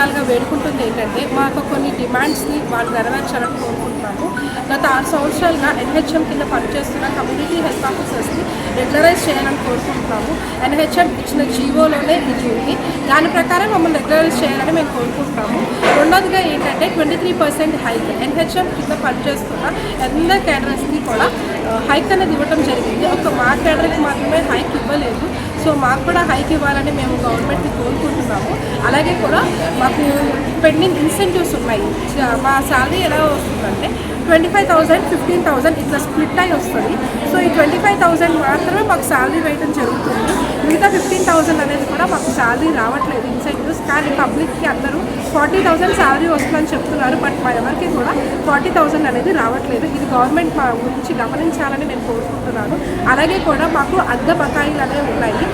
విధాలుగా వేడుకుంటుంది ఏంటంటే మాకు కొన్ని డిమాండ్స్ని వాళ్ళు నెరవేర్చాలని కోరుకుంటున్నాము. గత ఆరు సంవత్సరాలుగా ఎన్హెచ్ఎం కింద పనిచేస్తున్న కమ్యూనిటీ హెల్త్ ఆఫీసర్స్ని రెగ్యులరైజ్ చేయాలని కోరుకుంటున్నాము. ఎన్హెచ్ఎం ఇచ్చిన జీవోలోనే ఇది ఉంది దాని ప్రకారం మమ్మల్ని రెగ్యులరైజ్ చేయాలని మేము కోరుకుంటున్నాము. రెండోదిగా ఏంటంటే twenty three percent hike. NHM కింద పనిచేస్తున్న అందరి క్యాడరర్స్కి కూడా హైక్ అనేది ఇవ్వడం జరిగింది. ఒక మా క్యాడర్కి మాత్రమే హైక్ ఇవ్వలేదు. సో మాకు కూడా హైక్ ఇవ్వాలని మేము గవర్నమెంట్ని కోరుకుంటున్నాము. అలాగే కూడా మాకు పెండింగ్ ఇన్సెంటివ్స్ ఉన్నాయి. మా శాలరీ ఎలా వస్తుందంటే twenty five thousand fifteen thousand ఇట్లా స్ప్లిట్ అయి వస్తుంది. సో ఈ ట్వంటీ ఫైవ్ థౌసండ్ మాత్రమే మాకు శాలరీ వేయడం జరుగుతుంది. మిగతా ఫిఫ్టీన్ థౌసండ్ అనేది కూడా మాకు శాలరీ రావట్లేదు ఇన్సెంటివ్స్. కానీ పబ్లిక్కి అందరూ ఫార్టీ థౌసండ్ శాలరీ వస్తుందని చెప్తున్నారు. బట్ మా ఎవరికి కూడా ఫార్టీ థౌసండ్ అనేది రావట్లేదు. ఇది గవర్నమెంట్ మా గురించి గమనించాలని నేను కోరుకుంటున్నాను. అలాగే కూడా మాకు అద్దె బకాయిలు అనేవి ఉన్నాయి.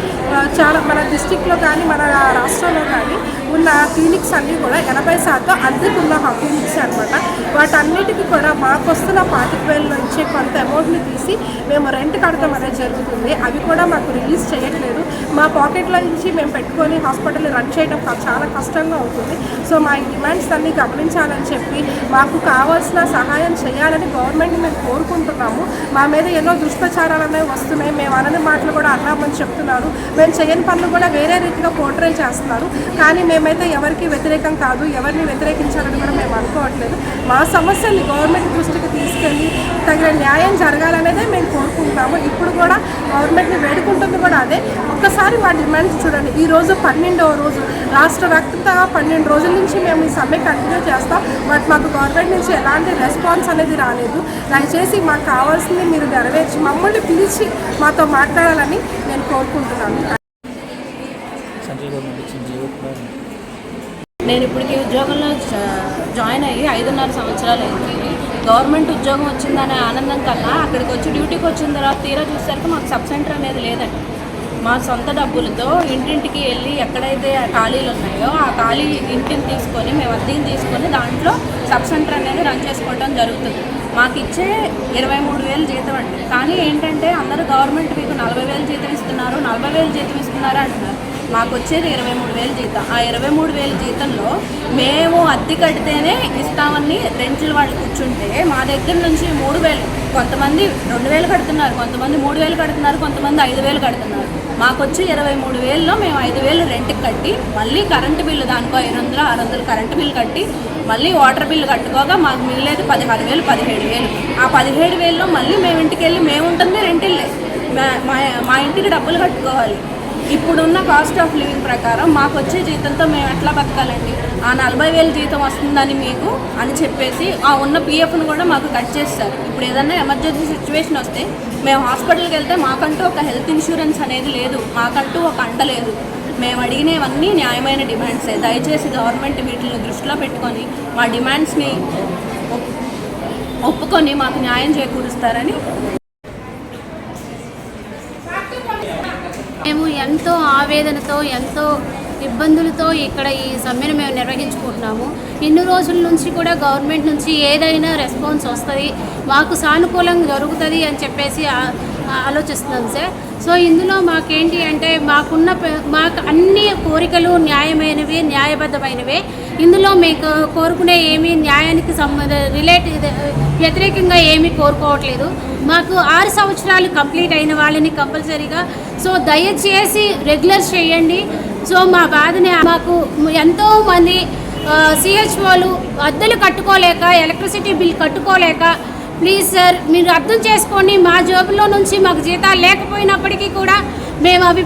చాలా మన డిస్టిక్లో కానీ మన రాష్ట్రంలో కానీ ఉన్న క్లినిక్స్ అన్నీ కూడా ఎనభై శాతం అద్దెకున్న క్లినిక్స్ అనమాట వాటన్నిటికీ కూడా మాకు వస్తున్న పాతిక వేల నుంచి కొంత అమౌంట్ని తీసి మేము రెంట్ కడతాం అనేది జరుగుతుంది. అవి కూడా మాకు రిలీజ్ చేయట్లేదు. మా పాకెట్లో నుంచి మేము పెట్టుకొని హాస్పిటల్ రన్ చేయడం చాలా కష్టంగా అవుతుంది. సో మా ఈ డిమాండ్స్ అన్ని గమనించాలని చెప్పి మాకు కావాల్సిన సహాయం చేయాలని గవర్నమెంట్ మేము కోరుకుంటున్నాము. మా మీద ఎన్నో దుష్ప్రచారాలు అనేవి వస్తున్నాయి. మేము అనని మాటలు కూడా అన్నామని చెప్తున్నారు. మేము చేయని పనులు కూడా వేరే రీతిగా పోర్ట్రేట్ చేస్తున్నారు. కానీ మేము మేమైతే ఎవరికి వ్యతిరేకం కాదు ఎవరిని వ్యతిరేకించాలని కూడా మేము అనుకోవట్లేదు. మా సమస్యల్ని గవర్నమెంట్ దృష్టికి తీసుకెళ్ళి తగిన న్యాయం జరగాలనేదే మేము కోరుకుంటున్నాము. ఇప్పుడు కూడా గవర్నమెంట్ని వేడుకుంటుంది కూడా అదే. ఒక్కసారి మా డిమాండ్స్ చూడండి. ఈ రోజు పన్నెండవ రోజు. రాష్ట్ర వ్యాప్తంగా పన్నెండు రోజుల నుంచి మేము ఈ సమ్మె కంటిన్యూ చేస్తాం. బట్ మాకు గవర్నమెంట్ నుంచి ఎలాంటి రెస్పాన్స్ అనేది రాలేదు. దయచేసి మాకు కావాల్సింది మీరు నెరవేర్చి మమ్మల్ని పిలిచి మాతో మాట్లాడాలని నేను కోరుకుంటున్నాను. సెంట్రల్ గవర్నమెంట్ ఇచ్చిన జీవో కూడా నేను ఇప్పటికి ఉద్యోగంలో జా- జాయిన్ అయ్యి ఐదున్నర సంవత్సరాలు అయింది గవర్నమెంట్ ఉద్యోగం వచ్చిందనే ఆనందం కన్నా అక్కడికి వచ్చి డ్యూటీకి వచ్చిన తర్వాత తీరా చూసేసరికి మాకు సబ్ సెంటర్ అనేది లేదండి. మా సొంత డబ్బులతో ఇంటింటికి వెళ్ళి ఎక్కడైతే ఖాళీలు ఉన్నాయో ఆ ఖాళీ ఇంటిని తీసుకొని మేము అద్దెని తీసుకొని దాంట్లో సబ్ సెంటర్ అనేది రన్ చేసుకోవడం జరుగుతుంది. మాకు ఇచ్చే ఇరవై మూడు వేలు జీతం అండి. కానీ ఏంటంటే అందరూ గవర్నమెంట్ మీకు నలభై వేలు జీతం ఇస్తున్నారు నలభై వేలు జీతం ఇస్తున్నారు అంటున్నారు. మాకు వచ్చేది ఇరవై మూడు వేలు జీతం. ఆ ఇరవై మూడు వేల జీతంలో మేము అద్దె కడితేనే ఇస్తామని రెంట్లు వాళ్ళు కూర్చుంటే మా దగ్గర నుంచి మూడు వేలు కొంతమంది రెండు వేలు కడుతున్నారు కొంతమంది మూడు వేలు కడుతున్నారు కొంతమంది ఐదు వేలు కడుతున్నారు. మాకు వచ్చి ఇరవై మూడు వేలలో మేము ఐదు వేలు రెంట్కి కట్టి మళ్ళీ కరెంటు బిల్లు దానికో ఐదు వందలు ఆరు వందలు కరెంటు బిల్లు కట్టి మళ్ళీ వాటర్ బిల్లు కట్టుకోగా మాకు మిగిలేదు పదహారు వేలు పదిహేడు వేలు. ఆ పదిహేడు వేలలో మళ్ళీ మేము ఇంటికి వెళ్ళి మేము ఉంటుంది రెంటిల్లే. మా- మా మా ఇంటికి డబ్బులు కట్టుకోవాలి. ఇప్పుడున్న కాస్ట్ ఆఫ్ లివింగ్ ప్రకారం మాకు వచ్చే జీతంతో మేము ఎట్లా బతకాలండి? ఆ నలభై వేలు జీతం వస్తుందని మీకు అని చెప్పేసి ఆ ఉన్న పిఎఫ్ను కూడా మాకు కట్ చేస్తారు. ఇప్పుడు ఏదన్నా ఎమర్జెన్సీ సిచ్యువేషన్ వస్తే మేము హాస్పిటల్కి వెళ్తే మాకంటూ ఒక హెల్త్ ఇన్సూరెన్స్ అనేది లేదు. మాకంటూ ఒక అండ లేదు. మేము అడిగినవన్నీ న్యాయమైన డిమాండ్సే దయచేసి గవర్నమెంట్ వీటిని దృష్టిలో పెట్టుకొని మా డిమాండ్స్ని ఒప్- ఒప్పుకొని మాకు న్యాయం చేకూరుస్తారని మేము ఎంతో ఆవేదనతో ఎంతో ఇబ్బందులతో ఇక్కడ ఈ సమ్మెను మేము నిర్వహించుకుంటున్నాము. ఇన్ని రోజుల నుంచి కూడా గవర్నమెంట్ నుంచి ఏదైనా రెస్పాన్స్ వస్తుంది మాకు సానుకూలంగా జరుగుతుంది అని చెప్పేసి ఆలోచిస్తున్నాం సార్. సో ఇందులో మాకేంటి అంటే మాకున్న మాకు అన్ని కోరికలు న్యాయమైనవి న్యాయబద్ధమైనవే. ఇందులో మీకు కోరుకునే ఏమీ న్యాయానికి సంబంధ రిలేట్ వ్యతిరేకంగా ఏమీ కోరుకోవట్లేదు. మాకు ఆరు సంవత్సరాలు కంప్లీట్ అయిన వాళ్ళని కంపల్సరీగా. సో దయచేసి రెగ్యులర్ చేయండి. సో మా బాధని మాకు ఎంతోమంది సిహెచ్ఓలు అద్దెలు కట్టుకోలేక ఎలక్ట్రిసిటీ బిల్ కట్టుకోలేక ప్లీజ్ సార్ మీరు అర్థం చేసుకోండి మా జోబులో నుంచి మాకు జీతాలు లేకపోయినప్పటికీ కూడా మేము అవి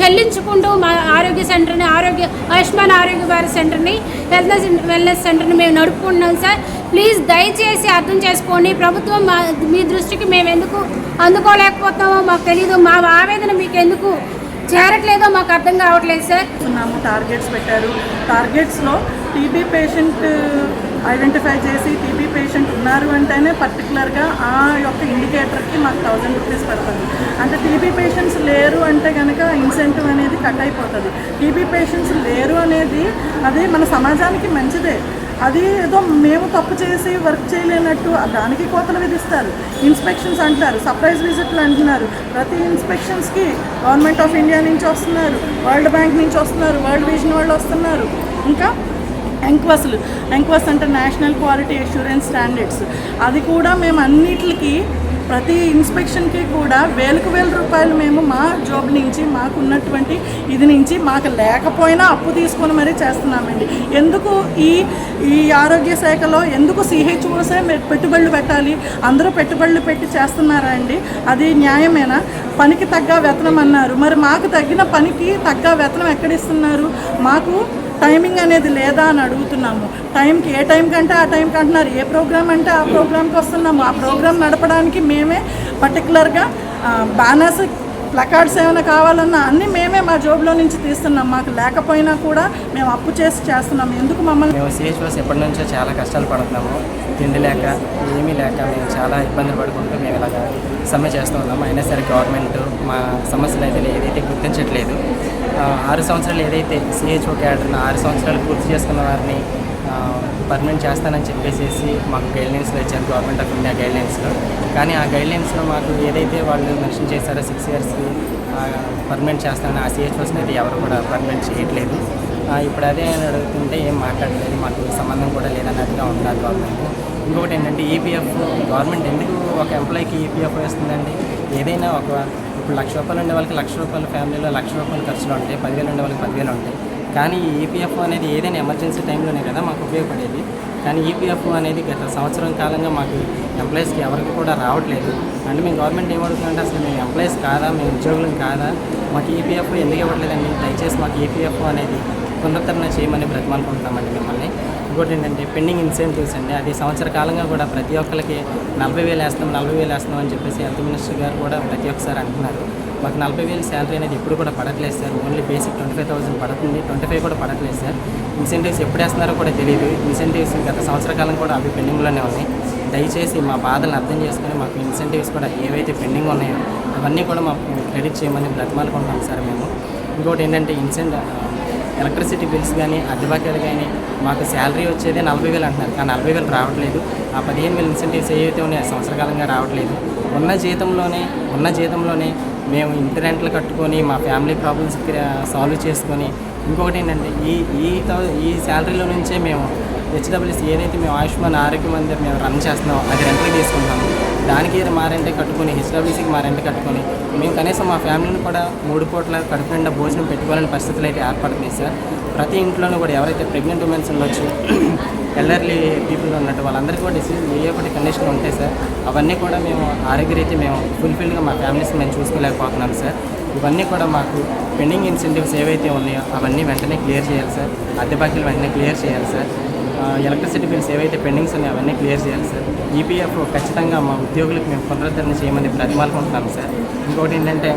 చెల్లించుకుంటూ మా ఆరోగ్య సెంటర్ని ఆరోగ్య ఆయుష్మాన్ ఆరోగ్య భారత్ సెంటర్ని వెల్నెస్ వెల్నెస్ సెంటర్ని మేము నడుపుకుంటున్నాం సార్. ప్లీజ్ దయచేసి అర్థం చేసుకోండి ప్రభుత్వం మా మీ దృష్టికి మేము ఎందుకు అందుకోలేకపోతున్నామో మాకు తెలియదు మా ఆవేదన మీకు ఎందుకు చేరట్లేదో మాకు అర్థం కావట్లేదు సార్. టార్గెట్స్ పెట్టారు. టార్గెట్స్లో టీబీ పేషెంట్ ఐడెంటిఫై చేసి టీబీ పేషెంట్ ఉన్నారు అంటేనే పర్టికులర్గా ఆ యొక్క ఇండికేటర్కి మాకు థౌజండ్ రూపీస్ పడుతుంది. అంటే టీబీ పేషెంట్స్ లేరు అంటే కనుక ఇన్సెంటివ్ అనేది కట్ అయిపోతుంది. టీబీ పేషెంట్స్ లేరు అనేది అది మన సమాజానికి మంచిదే. అది ఏదో మేము తప్పు చేసి వర్క్ చేయలేనట్టు దానికి కోతలు విధిస్తారు. ఇన్స్పెక్షన్స్ అంటారు సర్ప్రైజ్ విజిట్లు అంటున్నారు. ప్రతి ఇన్స్పెక్షన్స్కి గవర్నమెంట్ ఆఫ్ ఇండియా నుంచి వస్తున్నారు వరల్డ్ బ్యాంక్ నుంచి వస్తున్నారు వరల్డ్ విజన్ వాళ్ళు వస్తున్నారు. ఇంకా ఎంక్వస్లు ఎంక్వస్ అంటే నేషనల్ క్వాలిటీ అష్యూరెన్స్ స్టాండర్డ్స్. అది కూడా మేము అన్నిటికి ప్రతి ఇన్స్పెక్షన్కి కూడా వేలకు వేల రూపాయలు మేము మా జాబ్ నుంచి మాకు ఉన్నటువంటి ఇది నుంచి మాకు లేకపోయినా అప్పు తీసుకొని మరీ చేస్తున్నామండి. ఎందుకు ఈ ఈ ఆరోగ్య శాఖలో ఎందుకు సిహెచ్ఓసే పెట్టుబడులు పెట్టాలి? అందరూ పెట్టుబడులు పెట్టి చేస్తున్నారా అండి? అది న్యాయమేనా? పనికి తగ్గ వేతనం అన్నారు. మరి మాకు తగ్గిన పనికి తగ్గ వేతనం ఎక్కడిస్తున్నారు మాకు టైమింగ్ అనేది లేదా అని అడుగుతున్నాము. టైంకి ఏ టైం కంటే ఆ టైంకి అంటున్నారు. ఏ ప్రోగ్రామ్ అంటే ఆ ప్రోగ్రామ్కి వస్తున్నాము. ఆ ప్రోగ్రామ్ నడపడానికి మేమే పర్టికులర్గా బ్యానర్స్ ప్లకార్డ్స్ ఏమైనా కావాలన్నా అన్నీ మేమే మా జోబులో నుంచి తీస్తున్నాం. మాకు లేకపోయినా కూడా మేము అప్పు చేసి చేస్తున్నాం. ఎందుకు మమ్మల్ని మేము సిహెచ్ఓస్ ఎప్పటి నుంచో చాలా కష్టాలు పడుతున్నాము. తిండి లేక ఏమీ లేక మేము చాలా ఇబ్బందులు పడుకుంటూ మేము ఇలాగ సమ్మె చేస్తున్నాము అయినా సరే గవర్నమెంట్ మా సమస్యలు అయితే ఏదైతే గుర్తించట్లేదు ఆరు సంవత్సరాలు ఏదైతే సిహెచ్ఓ క్యాడర్ని ఆరు సంవత్సరాలు పూర్తి చేసుకున్న వారిని పర్మనెంట్ చేస్తానని చెప్పేసి మాకు గైడ్లైన్స్లో ఇచ్చారు గవర్నమెంట్ ఆఫ్ ఇండియా గైడ్లైన్స్లో కానీ ఆ గైడ్లైన్స్లో మాకు ఏదైతే వాళ్ళు మెన్షన్ చేశారో సిక్స్ ఇయర్స్ పర్మనెంట్ చేస్తానని ఆ సిహెచ్ఓస్ అయితే ఎవరు కూడా పర్మనెంట్ చేయట్లేదు. ఇప్పుడు అదే అని అడుగుతుంటే ఏం మాట్లాడలేదు మాకు సంబంధం కూడా లేదన్నట్టుగా ఉంటారు గవర్నమెంట్ ఇంకొకటి ఏంటంటే ఈపీఎఫ్ గవర్నమెంట్ ఎందుకు ఒక ఎంప్లాయీకి ఈపీఎఫ్ వేస్తుందండి? ఏదైనా ఒక ఇప్పుడు లక్ష రూపాయలు ఉండే వాళ్ళకి లక్ష రూపాయల ఫ్యామిలీలో లక్ష రూపాయలు ఖర్చులు ఉంటాయి పదివేలు ఉండే వాళ్ళకి పదివేలు ఉంటాయి. కానీ ఈపీఎఫ్ అనేది ఏదైనా ఎమర్జెన్సీ టైంలోనే కదా మాకు ఉపయోగపడేది. కానీ ఈపీఎఫ్ అనేది గత సంవత్సరం కాలంగా మాకు ఎంప్లాయీస్కి ఎవరికి కూడా రావట్లేదు. అంటే మేము గవర్నమెంట్ ఏమడుతుందంటే అసలు మేము ఎంప్లాయీస్ కాదా మేము ఉద్యోగులం కాదా మాకు ఈపీఎఫ్ ఎందుకు ఇవ్వట్లేదండి? దయచేసి మాకు ఈపీఎఫ్ అనేది పునరుద్ధరణ చేయమని బ్రతిమాలుకుంటున్నామండి మిమ్మల్ని. ఇంకోటి ఏంటంటే పెండింగ్ ఇన్సెంటివ్స్ అండి. అది సంవత్సర కాలంగా కూడా ప్రతి ఒక్కరికి నలభై వేలు వేస్తాం నలభై వేలు వేస్తాం అని చెప్పేసి హెల్త్ మినిస్టర్ గారు కూడా ప్రతి ఒక్కసారి అంటున్నారు. మాకు నలభై వేలు శాలరీ అనేది ఎప్పుడు కూడా పడట్లేదు sir. Only basic twenty five thousand పడుతుంది. ట్వంటీ ఫైవ్ కూడా పడట్లేదు సార్. ఇన్సెంటివ్స్ ఎప్పుడు వేస్తున్నారో కూడా తెలియదు ఇన్సెంటివ్స్ గత సంవత్సర కాలం కూడా అవి పెండింగ్లోనే ఉన్నాయి. దయచేసి మా బాధలను అర్థం చేసుకుని మాకు ఇన్సెంటివ్స్ కూడా ఏవైతే పెండింగ్ ఉన్నాయో అవన్నీ కూడా మాకు క్రెడిట్ చేయమని బ్రతిమాలుకుంటున్నాం సార్ మేము. ఇంకోటి ఏంటంటే ఇన్సెంట్ ఎలక్ట్రిసిటీ బిల్స్ కానీ అద్దె బకాయిలు కానీ మాకు శాలరీ వచ్చేదే నలభై వేలు అంటున్నారు. కానీ నలభై వేలు రావట్లేదు. ఆ పదిహేను వేలు ఇన్సెంటివ్స్ ఏవైతే ఉన్నాయో సంవత్సర కాలంగా రావట్లేదు. ఉన్న జీతంలోనే ఉన్న జీతంలోనే మేము ఇంటి రెంట్లు కట్టుకొని మా ఫ్యామిలీ ప్రాబ్లమ్స్ సాల్వ్ చేసుకొని ఇంకొకటి ఏంటంటే ఈ ఈ ఈ శాలరీలో నుంచే మేము హెచ్డబ్ల్యూసీ ఏదైతే మేము ఆయుష్మాన్ ఆరోగ్య మందిర్ మేము రన్ చేస్తున్నామో అది రెంట్కి తీసుకుంటాము దానికి మా రెంట్ కట్టుకొని హెచ్డబ్ల్యూసీకి మా రెంట్ కట్టుకొని మేము కనీసం మా ఫ్యామిలీని కూడా మూడు పూట్ల కడుపు నిండా భోజనం పెట్టుకోవాలని పరిస్థితులు అయితే ఏర్పడుతున్నాయి సార్. ప్రతి ఇంట్లోనూ కూడా ఎవరైతే ప్రెగ్నెంట్ ఉమెన్స్ ఉండొచ్చు ఎల్డర్లీ పీపుల్ ఉన్నట్టు వాళ్ళందరికీ కూడా డిసీజ్ ఏ ఒకటి కండిషన్ ఉంటాయి సార్ అవన్నీ కూడా మేము ఆరోగ్యరీతి మేము ఫుల్ఫిల్గా మా ఫ్యామిలీస్ మేము చూసుకోలేకపోతున్నాం సార్. ఇవన్నీ కూడా మాకు పెండింగ్ ఇన్సెంటివ్స్ ఏవైతే ఉన్నాయో అవన్నీ వెంటనే క్లియర్ చేయాలి సార్. అద్దె బాకీలు వెంటనే క్లియర్ చేయాలి సార్. ఎలక్ట్రిసిటీ బిల్స్ ఏవైతే పెండింగ్స్ ఉన్నాయో అవన్నీ క్లియర్ చేయాలి సార్ ఈపీఎఫ్ ఖచ్చితంగా మా ఉద్యోగులకు మేము పునరుద్ధరణ చేయమని ప్రతిమాలుకుంటున్నాం సార్ ఇంకోటి ఏంటంటే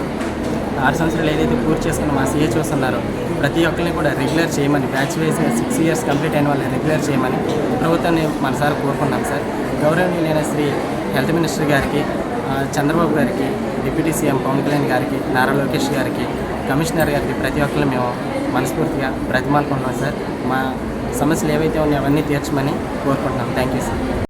ఆరు సంవత్సరాలు ఏదైతే పూర్తి చేసుకున్న మా సిహెచ్ఓస్ ఉన్నారో ప్రతి ఒక్కరిని కూడా రెగ్యులర్ చేయమని batch wise six years complete అయిన వాళ్ళని రెగ్యులర్ చేయమని ప్రభుత్వాన్ని మనసారి కోరుకున్నాం సార్ గౌరవనీయులైన శ్రీ హెల్త్ మినిస్టర్ గారికి చంద్రబాబు గారికి డిప్యూటీ సీఎం పవన్ కళ్యాణ్ గారికి నారా లోకేష్ గారికి కమిషనర్ గారికి ప్రతి ఒక్కరిని మేము మనస్ఫూర్తిగా బ్రతిమాలుకుంటున్నాం సార్ మా సమస్యలు ఏవైతే ఉన్నాయో అవన్నీ తీర్చమని కోరుకుంటున్నాం. Thank you sir.